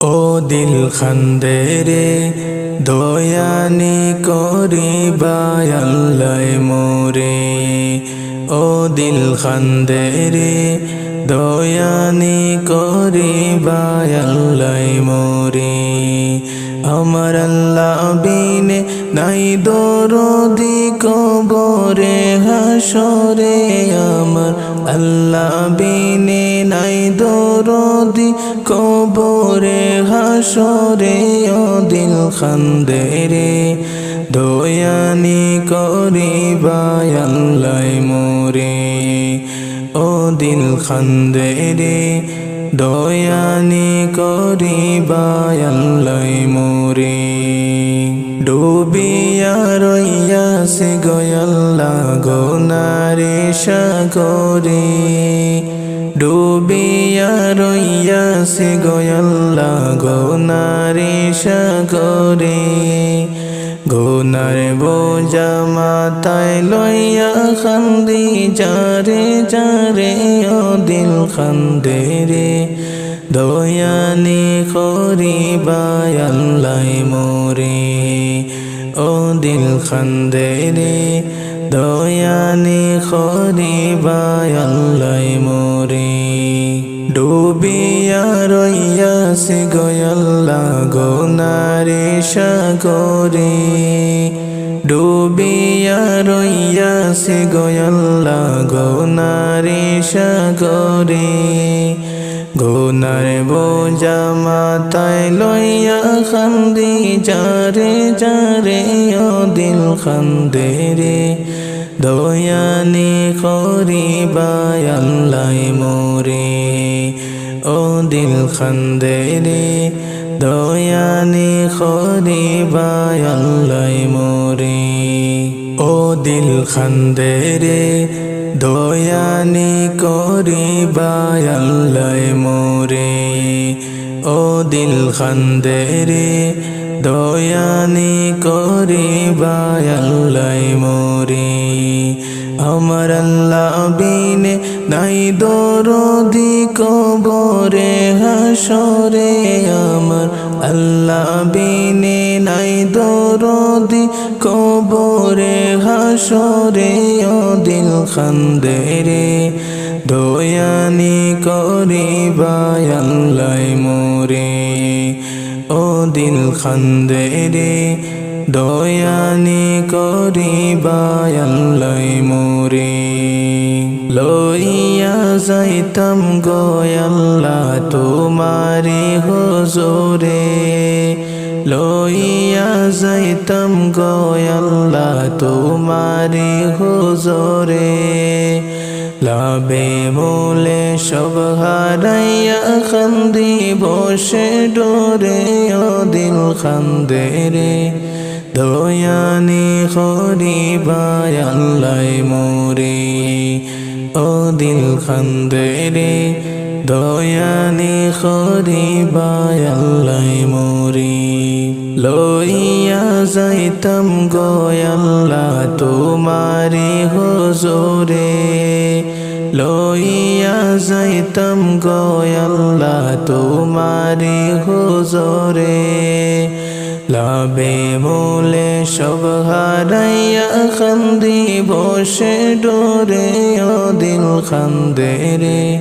ও দিল খান্দে রে দয়ানি করিবায় আল্লাহ মোরে। ও দিল খান্দে রে দয়ানি করিবায় আল্লাহ মোরে। আমার আল্লাহ বিনে নাই দরদি কবরে হাসরে। আমার আল্লাহ বিনে দরদি কবরে হাসরে ও দিল খান্দে রে। দয়ানি করিবায় আল্লাহ মোরে। ও দিল খান্দে রে। দয়ানি করিবায় আল্লাহ মোরে। ডুবিয়া রইয়াছে গয়াল্লা গোনারে সাগরে। ডুবিয়া রইয়াছে গয়াল্লা গোনারে সাগরে। গোনার বোঝা মাথায় লইয়া খান্দি, যারে যারে ও দিল খান্দে রে। দয়ানি করিবায় আল্লাহ মোরে ও দিল খান্দে রে। দয়ানি করিবায় আল্লাহ মোরে। ডুবিয়া রইয়াছে গয়াল্লা গোনারে সাগরে। ডুবিয়া রইয়াছে গয়াল্লা গোনারে সাগরে। গোনার বোঝা মাথায় লইয়া খান্দি, যারে যারে ও দিল খান্দে রে। দয়ানি করিবায় আল্লাহ মোরে। দিল খান্দে রে দয়ানি করিবায় আল্লাহ মোরে। ও দিল খান্দে রে দয়ানি করিবায় আল্লাহ মোরে। ও দিল খান্দে রে দয়ানি করিবায় আল্লাহ মোরে। আমার আল্লাহ বিনে নাই দরদি কবরে হাসরে আমার আল্লাহ বিনে নাই দরদি কবরে হাসরে ও দিল খান্দে রে দয়ানি করিবায় আল্লাহ মোরে ও দিল খান্দে রে দয়ানি করিবায় আল্লাহ মোরে। লইয়া যাইতাম গয়াল্লা তোমারি হজরে। লইয়া যাইতাম গয়াল্লা তোমারি হজরে। লাভে মোলে সব হারাইয়া খান্দি বসে ডোরে দিল খান্দে রে দয়ানি হরিবায় আল্লাহ মোরে ও দিল খান্দে রে দয়ানি হরিবায় আল্লাহ মোরে লইয়া যাইতাম গয়াল্লা তোমারি হজরে লইয়া যাইতাম গয়াল্লা তোমারি হজরে লাভে মোলে সব হারাইয়া খান্দি, বসে ডোরে ও দিল খান্দে রে।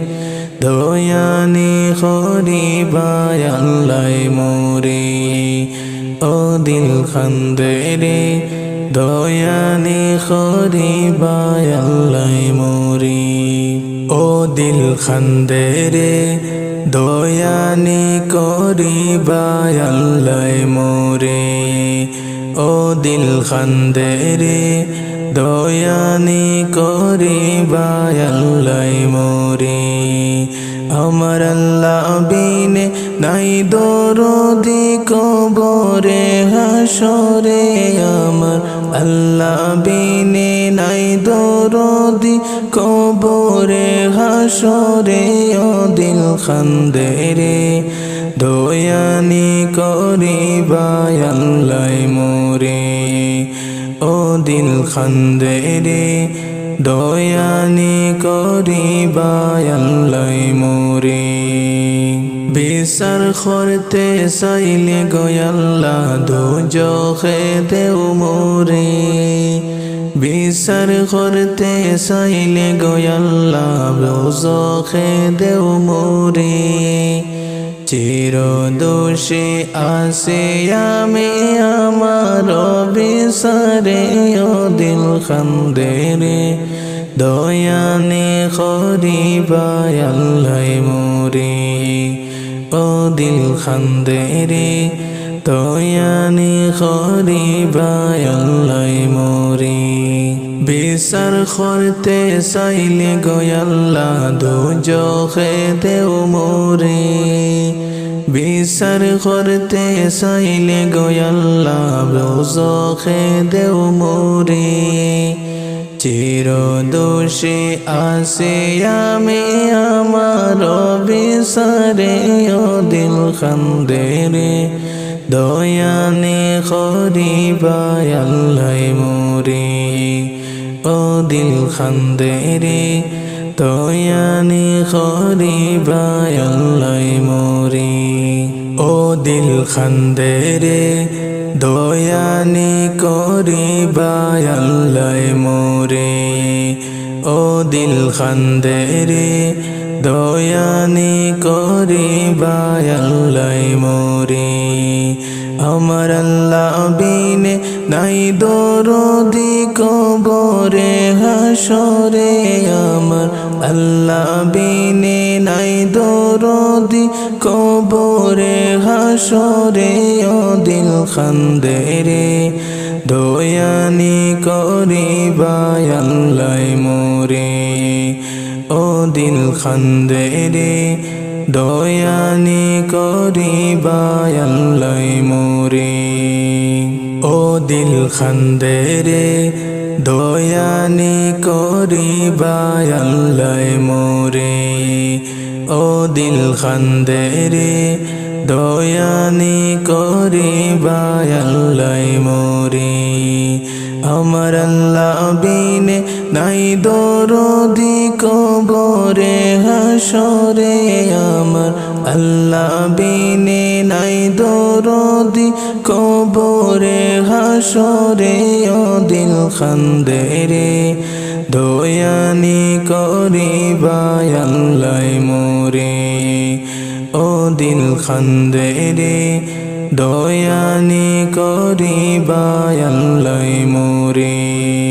দয়ানি হরিবায় আল্লাহ মোরে। ও দিল খান্দে রে, দয়ানি হরিবায় আল্লাহ মোরে। ও দিল খান্দে রে দয়ানি করিবায় মোরে ও দিল খান্দে রে দয়ানি করিবায় মোরে। আমার আল্লাহ বিনে নাই দরদি কবরে হাসরে আমার আল্লাহ বিনে নাই দরদি কবরে হাসরে ও দিল খান্দে রে দয়ানি করিবায় আল্লাহ মোরে, ও দিল খান্দে রে দয়ানি করিবায় আল্লাহ মোরে। বিচার করতে চাইলে গয়াল্লা দু জখে দেও মোরে বিচার করতে চাইলে গয়াল্লা রোজখে দেও মোরে চির দোষে আসে আমি আমার বিচারে ও দিল খান্দেরে দয়ানে খরিবায় আল্লাহ মোরে ও দিল খান্দেরে দয়ানে খরিবায় আল্লাহ মোরে। বিচার করতে চাইলে গয়াল্লা দু জখে দেও মোরে। বিচার করতে চাইলে গয়াল্লা রোজখে দেও মোরে। চির দোষে আসে আমি, আমার বিচারে ও দিল খান্দেরে দয়ানে খরিবায় আল্লাহ মোরে। ও দিল খান্দেরে দয়ানে খরিবায় আল্লাহ মোরে। ও দিল খান্দেরে দয়ানি করিবায় আল্লাহ মোরে ও দিল খান্দেরে দয়ানি করিবায় আল্লাহ মোরে। আমার আল্লাহ বিনে নাই দরদি কবরে হাসরে আমার আল্লাহ বিনে নাই দরদি কবরে হাসরে ও দিল খান্দেরে দয়ানি করিবায় মোরে, ও দিল খান্দেরে দয়ানি করিবায় আল্লাহ মোরে। ও দিল খান্দেরে দয়ানি করিবায় আল্লাহ মোরে। ও দিল খান্দেরে দয়ানি করিবায় আল্লাহ মোরে। আমার আল্লাহ বিনে নাই দরদি কবরে হাসরে আমার আল্লাহ বিনে নাই দরদি। কবরে হাসরে ও দিল খান্দেরে দয়ানি করিবায় আল্লাহ মোরে। ও দিল খান্দেরে দয়ানি করিবায় আল্লাহ মোরে।